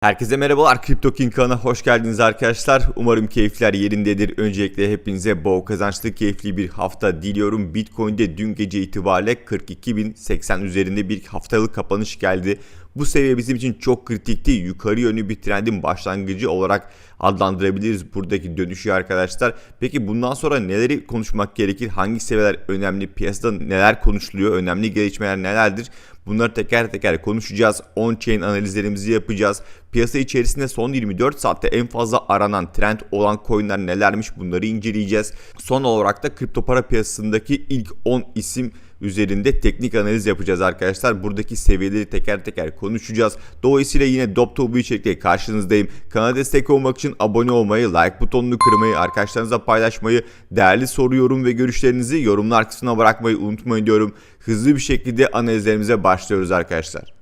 Herkese merhabalar Crypto King kanalına hoş geldiniz arkadaşlar. Umarım keyifler yerindedir. Öncelikle hepinize bol kazançlı keyifli bir hafta diliyorum. Bitcoin'de dün gece itibariyle 42.080 üzerinde bir haftalık kapanış geldi. Bu seviye bizim için çok kritikti. Yukarı yönlü bir trendin başlangıcı olarak adlandırabiliriz buradaki dönüşü arkadaşlar. Peki bundan sonra neleri konuşmak gerekir? Hangi seviyeler önemli? Piyasada neler konuşuluyor? Önemli gelişmeler nelerdir? Bunları teker teker konuşacağız. On-chain analizlerimizi yapacağız. Piyasa içerisinde son 24 saatte en fazla aranan trend olan coinler nelermiş bunları inceleyeceğiz. Son olarak da kripto para piyasasındaki ilk 10 isim üzerinde teknik analiz yapacağız arkadaşlar. Buradaki seviyeleri teker teker konuşacağız. Dolayısıyla yine Dop Top bu içerikle karşınızdayım. Kanala destek olmak için abone olmayı, like butonunu kırmayı, arkadaşlarınızla paylaşmayı, değerli soru, yorum ve görüşlerinizi yorumlar kısmına bırakmayı unutmayın diyorum. Hızlı bir şekilde analizlerimize başlıyoruz arkadaşlar.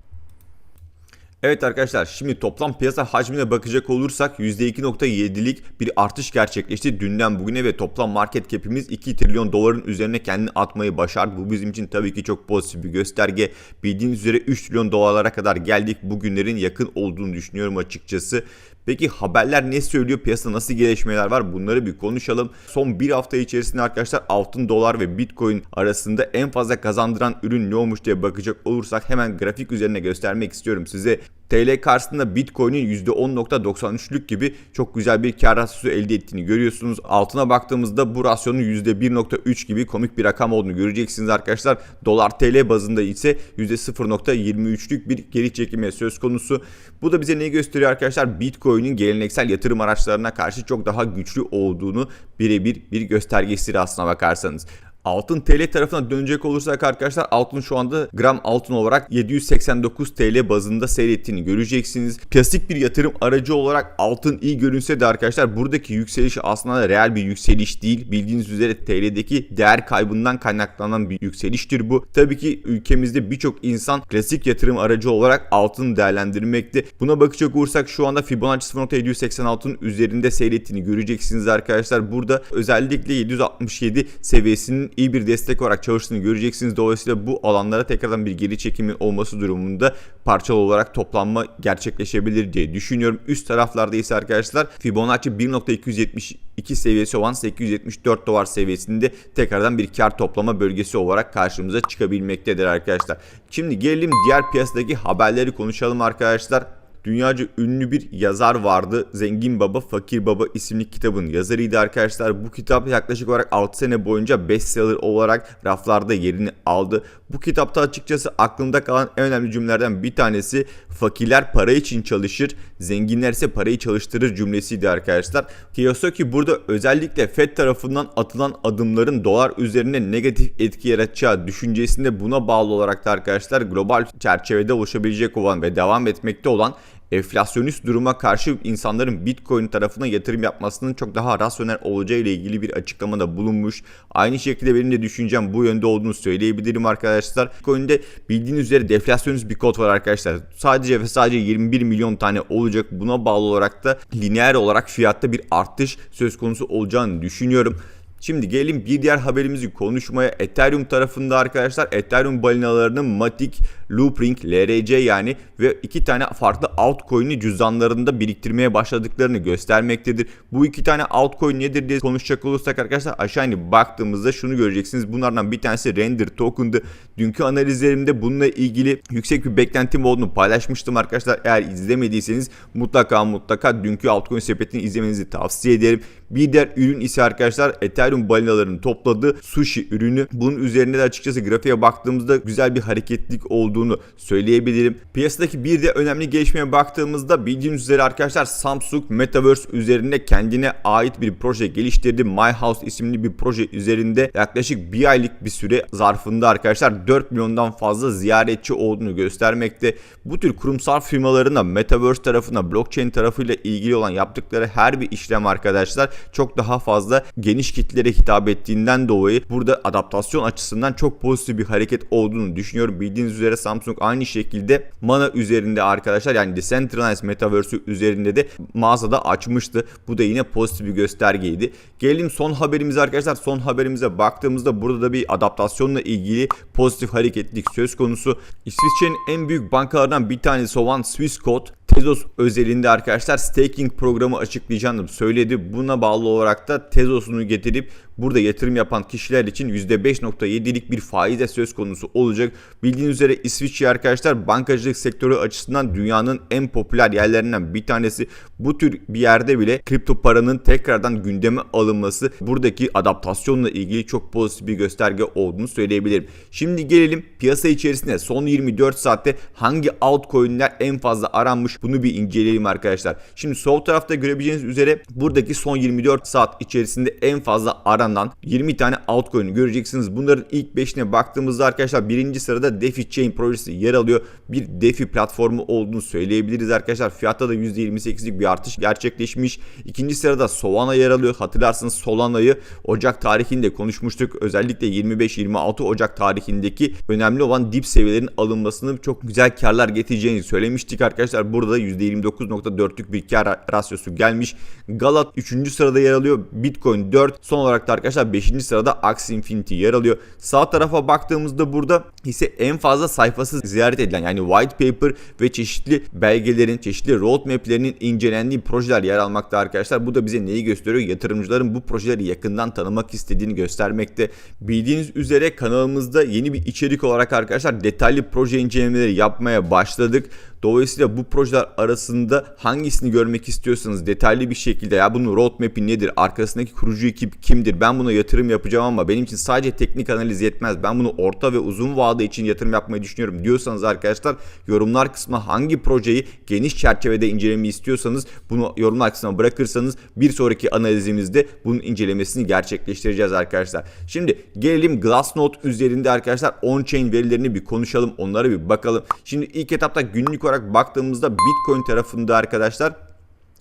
Evet arkadaşlar şimdi toplam piyasa hacmine bakacak olursak %2.7'lik bir artış gerçekleşti dünden bugüne ve toplam market cap'imiz 2 trilyon doların üzerine kendini atmayı başardı. Bu bizim için tabii ki çok pozitif bir gösterge. Bildiğiniz üzere 3 trilyon dolarlara kadar geldik. Bugünlerin yakın olduğunu düşünüyorum açıkçası. Peki haberler ne söylüyor? Piyasada nasıl gelişmeler var? Bunları bir konuşalım. Son bir hafta içerisinde arkadaşlar altın dolar ve bitcoin arasında en fazla kazandıran ürün ne olmuş diye bakacak olursak hemen grafik üzerine göstermek istiyorum size. TL karşısında Bitcoin'in %10.93'lük gibi çok güzel bir kar rasyosu elde ettiğini görüyorsunuz. Altına baktığımızda bu rasyonun %1.3 gibi komik bir rakam olduğunu göreceksiniz arkadaşlar. Dolar TL bazında ise %0.23'lük bir geri çekilme söz konusu. Bu da bize neyi gösteriyor arkadaşlar? Bitcoin'in geleneksel yatırım araçlarına karşı çok daha güçlü olduğunu birebir bir göstergesidir aslına bakarsanız. Altın TL tarafına dönecek olursak arkadaşlar altın şu anda gram altın olarak 789 TL bazında seyrettiğini göreceksiniz. Klasik bir yatırım aracı olarak altın iyi görünse de arkadaşlar buradaki yükseliş aslında reel bir yükseliş değil. Bildiğiniz üzere TL'deki değer kaybından kaynaklanan bir yükseliştir bu. Tabii ki ülkemizde birçok insan klasik yatırım aracı olarak altın değerlendirmekte. Buna bakacak olursak şu anda Fibonacci 0.786'ın üzerinde seyrettiğini göreceksiniz arkadaşlar. Burada özellikle 767 seviyesinin iyi bir destek olarak çalıştığını göreceksiniz. Dolayısıyla bu alanlara tekrardan bir geri çekimin olması durumunda parçalı olarak toplanma gerçekleşebilir diye düşünüyorum. Üst taraflarda ise arkadaşlar Fibonacci 1.272 seviyesi olan 874 dolar seviyesinde tekrardan bir kar toplama bölgesi olarak karşımıza çıkabilmektedir arkadaşlar. Şimdi gelelim diğer piyasadaki haberleri konuşalım arkadaşlar. Dünyaca ünlü bir yazar vardı. Zengin Baba Fakir Baba isimli kitabın yazarıydı arkadaşlar. Bu kitap yaklaşık olarak 6 sene boyunca bestseller olarak raflarda yerini aldı. Bu kitapta açıkçası aklımda kalan en önemli cümlelerden bir tanesi fakirler para için çalışır, zenginler ise parayı çalıştırır cümlesiydi arkadaşlar. Kiyosaki burada özellikle Fed tarafından atılan adımların dolar üzerine negatif etki yaratacağı düşüncesinde buna bağlı olarak da arkadaşlar global çerçevede oluşabilecek olan ve devam etmekte olan enflasyonist duruma karşı insanların Bitcoin tarafına yatırım yapmasının çok daha rasyonel olacağı ile ilgili bir açıklamada bulunmuş. Aynı şekilde benim de düşüncem bu yönde olduğunu söyleyebilirim arkadaşlar. Bitcoin'de bildiğiniz üzere deflasyonist bir kod var arkadaşlar. Sadece ve sadece 21 milyon tane olacak. Buna bağlı olarak da lineer olarak fiyatta bir artış söz konusu olacağını düşünüyorum. Şimdi gelelim bir diğer haberimizi konuşmaya. Ethereum tarafında arkadaşlar Ethereum balinalarının Matic, Loopring, LRC yani ve iki tane farklı altcoin'i cüzdanlarında biriktirmeye başladıklarını göstermektedir. Bu iki tane altcoin nedir diye konuşacak olursak arkadaşlar aşağı inip baktığımızda şunu göreceksiniz. Bunlardan bir tanesi Render Token'dı. Dünkü analizlerimde bununla ilgili yüksek bir beklentim olduğunu paylaşmıştım arkadaşlar. Eğer izlemediyseniz mutlaka mutlaka dünkü altcoin sepetini izlemenizi tavsiye ederim. Bir diğer ürün ise arkadaşlar Ethereum balinalarının topladığı sushi ürünü. Bunun üzerinde de açıkçası grafiğe baktığımızda güzel bir hareketlik olduğunu söyleyebilirim. Piyasadaki bir de önemli gelişmeye baktığımızda bildiğiniz üzere arkadaşlar Samsung Metaverse üzerinde kendine ait bir proje geliştirdi. My House isimli bir proje üzerinde yaklaşık bir aylık bir süre zarfında arkadaşlar 4 milyondan fazla ziyaretçi olduğunu göstermekte. Bu tür kurumsal firmaların da Metaverse tarafına, blockchain tarafıyla ilgili olan yaptıkları her bir işlem arkadaşlar çok daha fazla geniş kitlere hitap ettiğinden dolayı burada adaptasyon açısından çok pozitif bir hareket olduğunu düşünüyorum. Bildiğiniz üzere Samsung aynı şekilde Mana üzerinde arkadaşlar yani Decentralized Metaverse üzerinde de mağazada açmıştı. Bu da yine pozitif bir göstergeydi. Gelelim son haberimize arkadaşlar. Son haberimize baktığımızda burada da bir adaptasyonla ilgili pozitif hareketlilik söz konusu. İsviçre'nin en büyük bankalardan bir tanesi olan Swissquote Tezos özelinde arkadaşlar staking programı açıklayacağını söyledi. Buna bağlı olarak da Tezos'unu getirip burada yatırım yapan kişiler için %5.7'lik bir faize söz konusu olacak. Bildiğiniz üzere İsviçre arkadaşlar bankacılık sektörü açısından dünyanın en popüler yerlerinden bir tanesi. Bu tür bir yerde bile kripto paranın tekrardan gündeme alınması buradaki adaptasyonla ilgili çok pozitif bir gösterge olduğunu söyleyebilirim. Şimdi gelelim piyasa içerisinde son 24 saatte hangi altcoin'ler en fazla aranmış bunu bir inceleyelim arkadaşlar. Şimdi sol tarafta görebileceğiniz üzere buradaki son 24 saat içerisinde en fazla aranan 20 tane altcoin'i göreceksiniz. Bunların ilk 5'ine baktığımızda arkadaşlar birinci sırada DeFi Chain projesi yer alıyor. Bir DeFi platformu olduğunu söyleyebiliriz arkadaşlar. Fiyatta da %28'lik bir artış gerçekleşmiş. İkinci sırada Solana yer alıyor. Hatırlarsınız Solana'yı Ocak tarihinde konuşmuştuk. Özellikle 25-26 Ocak tarihindeki önemli olan dip seviyelerin alınmasını çok güzel karlar getireceğini söylemiştik arkadaşlar. Burada %29.4'lük bir kar rasyosu gelmiş. Galat 3. sırada yer alıyor. Bitcoin 4. Son olarak da arkadaşlar 5. sırada Axie Infinity yer alıyor. Sağ tarafa baktığımızda burada ise en fazla sayfası ziyaret edilen yani white paper ve çeşitli belgelerin, çeşitli roadmap'lerinin incelendiği projeler yer almakta arkadaşlar. Bu da bize neyi gösteriyor? Yatırımcıların bu projeleri yakından tanımak istediğini göstermekte. Bildiğiniz üzere kanalımızda yeni bir içerik olarak arkadaşlar detaylı proje incelemeleri yapmaya başladık. Dolayısıyla bu projeler arasında hangisini görmek istiyorsanız detaylı bir şekilde ya bunun roadmap'i nedir, arkasındaki kurucu ekip kimdir, ben buna yatırım yapacağım ama benim için sadece teknik analiz yetmez, ben bunu orta ve uzun vade için yatırım yapmayı düşünüyorum diyorsanız arkadaşlar yorumlar kısmına hangi projeyi geniş çerçevede incelemeyi istiyorsanız bunu yorumlar kısmına bırakırsanız bir sonraki analizimizde bunun incelemesini gerçekleştireceğiz arkadaşlar. Şimdi gelelim Glassnode üzerinde arkadaşlar on-chain verilerini bir konuşalım, onlara bir bakalım. Şimdi ilk etapta günlük olarak olarak baktığımızda Bitcoin tarafında arkadaşlar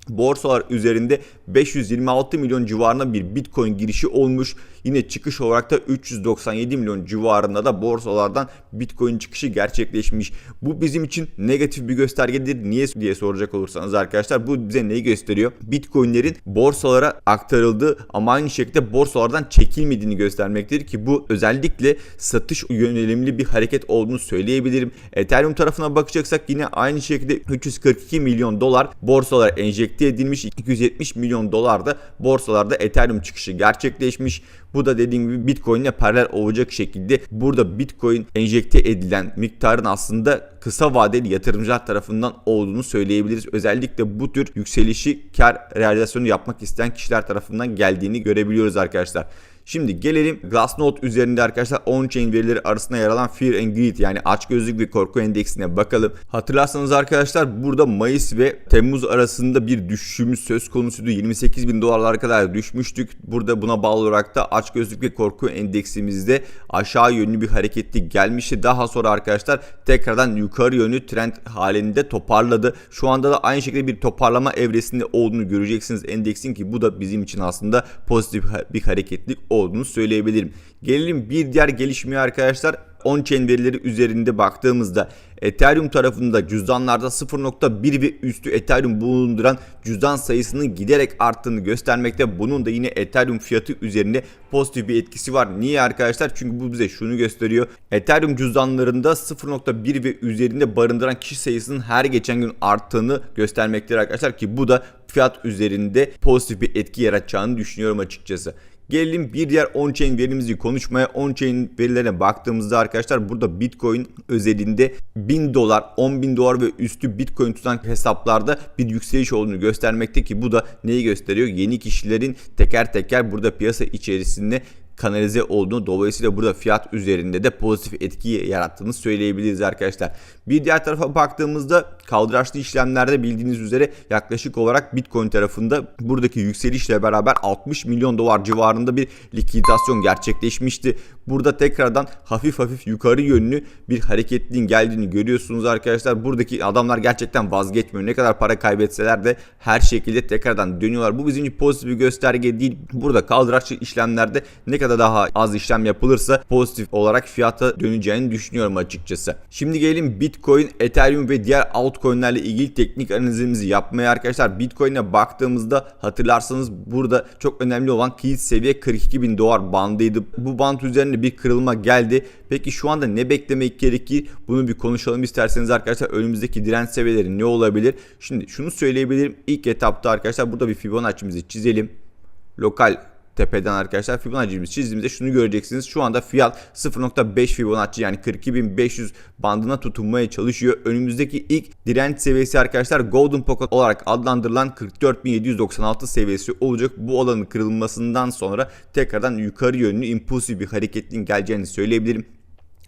borsalar üzerinde 526 milyon civarında bir Bitcoin girişi olmuş. Yine çıkış olarak da 397 milyon civarında da borsalardan Bitcoin çıkışı gerçekleşmiş. Bu bizim için negatif bir göstergedir. Niye diye soracak olursanız arkadaşlar bu bize neyi gösteriyor? Bitcoin'lerin borsalara aktarıldığı ama aynı şekilde borsalardan çekilmediğini göstermektedir ki bu özellikle satış yönelimli bir hareket olduğunu söyleyebilirim. Ethereum tarafına bakacaksak yine aynı şekilde 342 milyon dolar borsalara enjekte edilmiş. 270 milyon dolar da borsalarda Ethereum çıkışı gerçekleşmiş. Bu da dediğim gibi Bitcoin paralel olacak şekilde burada Bitcoin enjekte edilen miktarın aslında kısa vadeli yatırımcılar tarafından olduğunu söyleyebiliriz. Özellikle bu tür yükselişi kar realizasyonu yapmak isteyen kişiler tarafından geldiğini görebiliyoruz arkadaşlar. Şimdi gelelim Glassnode üzerinde arkadaşlar on-chain verileri arasında yer alan Fear and Greed yani açgözlük ve korku endeksine bakalım. Hatırlarsanız arkadaşlar burada Mayıs ve Temmuz arasında bir düşüşümüz söz konusuydu. 28 bin dolarlara kadar düşmüştük. Burada buna bağlı olarak da açgözlük ve korku endeksimizde aşağı yönlü bir hareketli gelmişti. Daha sonra arkadaşlar tekrardan yukarı yönlü trend halinde toparladı. Şu anda da aynı şekilde bir toparlama evresinde olduğunu göreceksiniz endeksin ki bu da bizim için aslında pozitif bir hareketlik olduğunu söyleyebilirim. Gelelim bir diğer gelişmeye arkadaşlar. On-chain verileri üzerinde baktığımızda Ethereum tarafında cüzdanlarda 0.1 ve üstü Ethereum bulunduran cüzdan sayısının giderek arttığını göstermekte. Bunun da yine Ethereum fiyatı üzerinde pozitif bir etkisi var. Niye arkadaşlar? Çünkü bu bize şunu gösteriyor. Ethereum cüzdanlarında 0.1 ve üzerinde barındıran kişi sayısının her geçen gün arttığını göstermektedir arkadaşlar ki bu da fiyat üzerinde pozitif bir etki yaratacağını düşünüyorum açıkçası. Gelelim bir diğer on-chain verimizi konuşmaya. On-chain verilerine baktığımızda arkadaşlar burada Bitcoin özelinde 1000 dolar, 10 bin dolar ve üstü Bitcoin tutan hesaplarda bir yükseliş olduğunu göstermekte ki bu da neyi gösteriyor? Yeni kişilerin teker teker burada piyasa içerisinde kanalize olduğunu dolayısıyla burada fiyat üzerinde de pozitif etki yarattığını söyleyebiliriz arkadaşlar. Bir diğer tarafa baktığımızda kaldıraçlı işlemlerde bildiğiniz üzere yaklaşık olarak Bitcoin tarafında buradaki yükselişle beraber 60 milyon dolar civarında bir likidasyon gerçekleşmişti. Burada tekrardan hafif hafif yukarı yönlü bir hareketliğin geldiğini görüyorsunuz arkadaşlar. Buradaki adamlar gerçekten vazgeçmiyor. Ne kadar para kaybetseler de her şekilde tekrardan dönüyorlar. Bu bizim pozitif bir gösterge değil. Burada kaldıraçlı işlemlerde ne kadar daha az işlem yapılırsa pozitif olarak fiyata döneceğini düşünüyorum açıkçası. Şimdi gelelim Bitcoin, Ethereum ve diğer alt altcoin'lerle ilgili teknik analizimizi yapmaya arkadaşlar. Bitcoin'e baktığımızda hatırlarsanız burada çok önemli olan kilit seviye 42 bin dolar bandıydı. Bu band üzerinde bir kırılma geldi. Peki şu anda ne beklemek gerekir? Bunu bir konuşalım isterseniz arkadaşlar. Önümüzdeki direnç seviyeleri ne olabilir? Şimdi şunu söyleyebilirim. İlk etapta arkadaşlar burada bir Fibonacci'mizi çizelim. Lokal tepeden arkadaşlar Fibonacci'mizi çizdiğimizde şunu göreceksiniz. Şu anda fiyat 0.5 Fibonacci yani 42.500 bandına tutunmaya çalışıyor. Önümüzdeki ilk direnç seviyesi arkadaşlar Golden Pocket olarak adlandırılan 44.796 seviyesi olacak. Bu alanın kırılmasından sonra tekrardan yukarı yönlü impulsif bir hareketin geleceğini söyleyebilirim.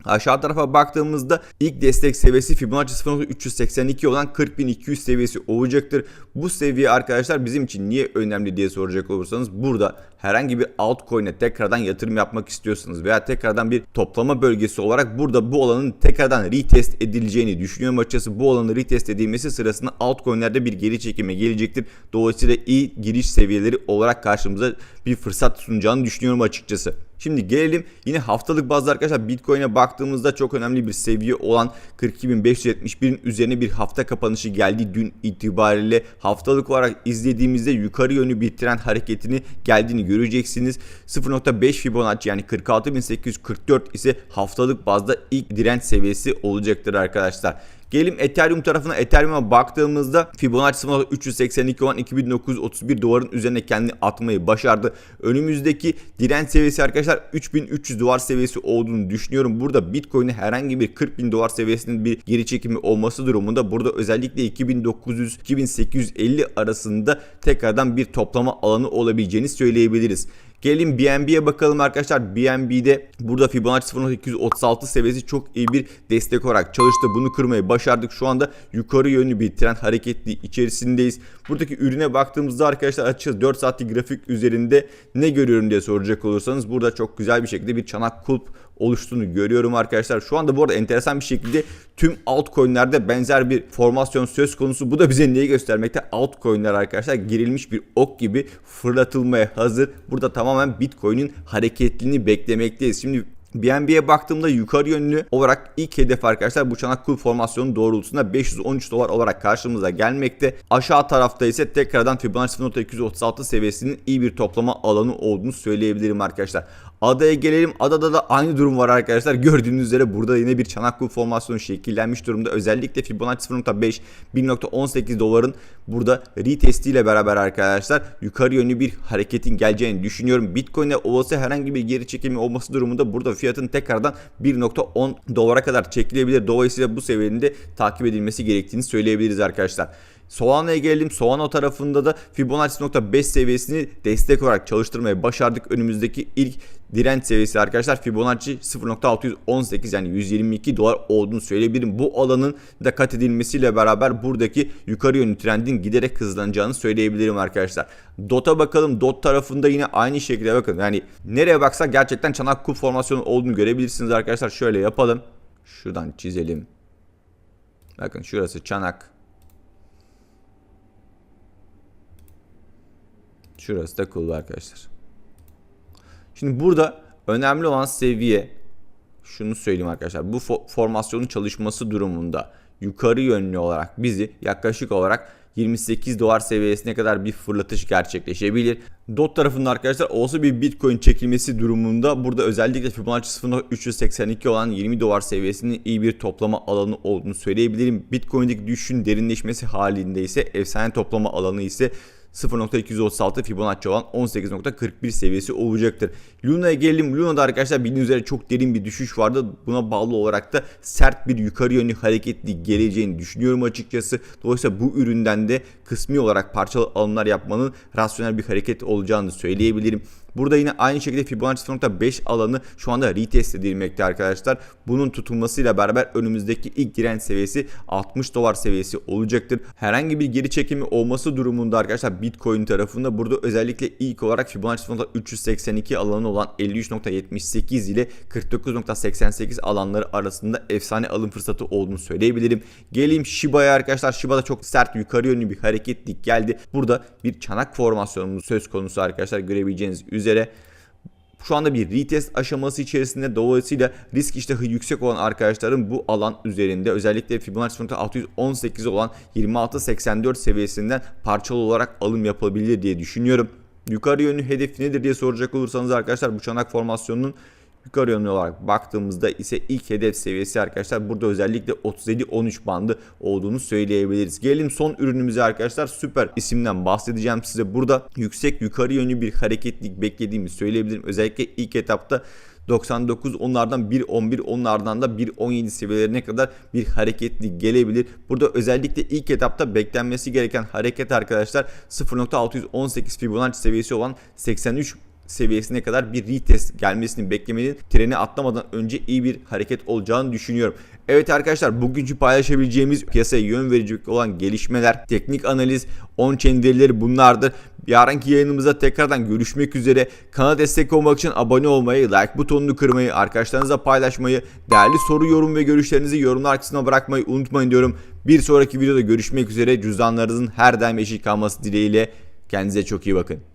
Aşağı tarafa baktığımızda ilk destek seviyesi Fibonacci 0.382 olan 40.200 seviyesi olacaktır. Bu seviye arkadaşlar bizim için niye önemli diye soracak olursanız burada herhangi bir altcoin'e tekrardan yatırım yapmak istiyorsanız veya tekrardan bir toplama bölgesi olarak burada bu alanın tekrardan retest edileceğini düşünüyorum açıkçası. Bu alanın retest edilmesi sırasında altcoin'lerde bir geri çekime gelecektir. Dolayısıyla iyi giriş seviyeleri olarak karşımıza bir fırsat sunacağını düşünüyorum açıkçası. Şimdi gelelim yine haftalık bazda arkadaşlar Bitcoin'e baktığımızda çok önemli bir seviye olan 42.571'in üzerine bir hafta kapanışı geldi dün itibariyle. Haftalık olarak izlediğimizde yukarı yönlü bir trend hareketini geldiğini göreceksiniz. 0.5 Fibonacci yani 46.844 ise haftalık bazda ilk direnç seviyesi olacaktır arkadaşlar. Gelelim Ethereum tarafına. Ethereum'a baktığımızda Fibonacci 382 olan 2931 doların üzerine kendini atmayı başardı. Önümüzdeki direnç seviyesi arkadaşlar 3300 dolar seviyesi olduğunu düşünüyorum. Burada Bitcoin'e herhangi bir 40 dolar seviyesinin bir geri çekimi olması durumunda burada özellikle 2900-2850 arasında tekrardan bir toplama alanı olabileceğini söyleyebiliriz. Gelin BNB'ye bakalım arkadaşlar. BNB'de burada Fibonacci 0.236 seviyesi çok iyi bir destek olarak çalıştı. Bunu kırmayı başardık. Şu anda yukarı yönlü bir trend hareketli içerisindeyiz. Buradaki ürüne baktığımızda arkadaşlar açacağız 4 saatlik grafik üzerinde ne görüyorum diye soracak olursanız burada çok güzel bir şekilde bir çanak kulp oluştuğunu görüyorum arkadaşlar. Şu anda bu arada enteresan bir şekilde tüm altcoin'lerde benzer bir formasyon söz konusu. Bu da bize neyi göstermekte? Altcoin'ler arkadaşlar girilmiş bir ok gibi fırlatılmaya hazır. Burada tamamen Bitcoin'in hareketliliğini beklemekteyiz. Şimdi BNB'ye baktığımda yukarı yönlü olarak ilk hedef arkadaşlar bu çanak kul formasyonu doğrultusunda 513 dolar olarak karşımıza gelmekte. Aşağı tarafta ise tekrardan Fibonacci 0.236 seviyesinin iyi bir toplama alanı olduğunu söyleyebilirim arkadaşlar. Adaya gelelim. Adada da aynı durum var arkadaşlar. Gördüğünüz üzere burada yine bir çanak kul formasyonu şekillenmiş durumda. Özellikle Fibonacci 0.5 1.18 doların burada retesti ile beraber arkadaşlar yukarı yönlü bir hareketin geleceğini düşünüyorum. Bitcoin'e olası herhangi bir geri çekimi olması durumunda burada fiyatın tekrardan 1.10 dolara kadar çekilebilir. Dolayısıyla bu seviyenin de takip edilmesi gerektiğini söyleyebiliriz arkadaşlar. Soğan'a gelelim. Soğano tarafında da Fibonacci 0.5 seviyesini destek olarak çalıştırmaya başardık. Önümüzdeki ilk direnç seviyesi arkadaşlar Fibonacci 0.618 yani 122 dolar olduğunu söyleyebilirim. Bu alanın da kat edilmesiyle beraber buradaki yukarı yönlü trendin giderek hızlanacağını söyleyebilirim arkadaşlar. DOT'a bakalım. DOT tarafında yine aynı şekilde bakın. Yani nereye baksak gerçekten çanak kul formasyonu olduğunu görebilirsiniz arkadaşlar. Şöyle yapalım. Şuradan çizelim. Bakın şurası çanak. Şurası da cool arkadaşlar. Şimdi burada önemli olan seviye şunu söyleyeyim arkadaşlar. Bu fo- formasyonun çalışması durumunda yukarı yönlü olarak bizi yaklaşık olarak 28 dolar seviyesine kadar bir fırlatış gerçekleşebilir. DOT tarafında arkadaşlar olsa bir Bitcoin çekilmesi durumunda burada özellikle Fibonacci 0.382 olan 20 dolar seviyesinin iyi bir toplama alanı olduğunu söyleyebilirim. Bitcoin'deki düşüşün derinleşmesi halinde ise efsane toplama alanı ise 0.236 Fibonacci olan 18.41 seviyesi olacaktır. Luna'ya gelelim. Luna'da arkadaşlar bildiğiniz üzere çok derin bir düşüş vardı. Buna bağlı olarak da sert bir yukarı yönlü hareketli geleceğini düşünüyorum açıkçası. Dolayısıyla bu üründen de kısmi olarak parçalı alımlar yapmanın rasyonel bir hareket olacağını söyleyebilirim. Burada yine aynı şekilde Fibonacci 0.5 alanı şu anda retest edilmekte arkadaşlar. Bunun tutulmasıyla beraber önümüzdeki ilk direnç seviyesi 60 dolar seviyesi olacaktır. Herhangi bir geri çekimi olması durumunda arkadaşlar Bitcoin tarafında burada özellikle ilk olarak Fibonacci 0.382 alanı olan 53.78 ile 49.88 alanları arasında efsane alım fırsatı olduğunu söyleyebilirim. Geleyim Shiba'ya arkadaşlar. Shiba'da çok sert yukarı yönlü bir hareketlik geldi. Burada bir çanak formasyonumuz söz konusu arkadaşlar görebileceğiniz üzere şu anda bir retest aşaması içerisinde. Dolayısıyla risk iştahı yüksek olan arkadaşların bu alan üzerinde. Özellikle Fibonacci 618 olan 26.84 seviyesinden parçalı olarak alım yapabilir diye düşünüyorum. Yukarı yönlü hedef nedir diye soracak olursanız arkadaşlar bu çanak formasyonunun yukarı yönlü olarak baktığımızda ise ilk hedef seviyesi arkadaşlar burada özellikle 37-13 bandı olduğunu söyleyebiliriz. Gelelim son ürünümüze arkadaşlar süper isimden bahsedeceğim size. Burada yüksek yukarı yönlü bir hareketlik beklediğimi söyleyebilirim. Özellikle ilk etapta 99 onlardan 1.11 onlardan da 1.17 seviyelerine kadar bir hareketli gelebilir. Burada özellikle ilk etapta beklenmesi gereken hareket arkadaşlar 0.618 Fibonacci seviyesi olan 83 seviyesine kadar bir retest gelmesini beklemenin treni atlamadan önce iyi bir hareket olacağını düşünüyorum. Evet arkadaşlar bugünkü paylaşabileceğimiz piyasaya yön verecek olan gelişmeler, teknik analiz, on-chain verileri bunlardır. Yarınki yayınımızda tekrardan görüşmek üzere. Kanala destek olmak için abone olmayı, like butonunu kırmayı, arkadaşlarınızla paylaşmayı, değerli soru, yorum ve görüşlerinizi yorumlar kısmına bırakmayı unutmayın diyorum. Bir sonraki videoda görüşmek üzere. Cüzdanlarınızın her daim eşit kalması dileğiyle. Kendinize çok iyi bakın.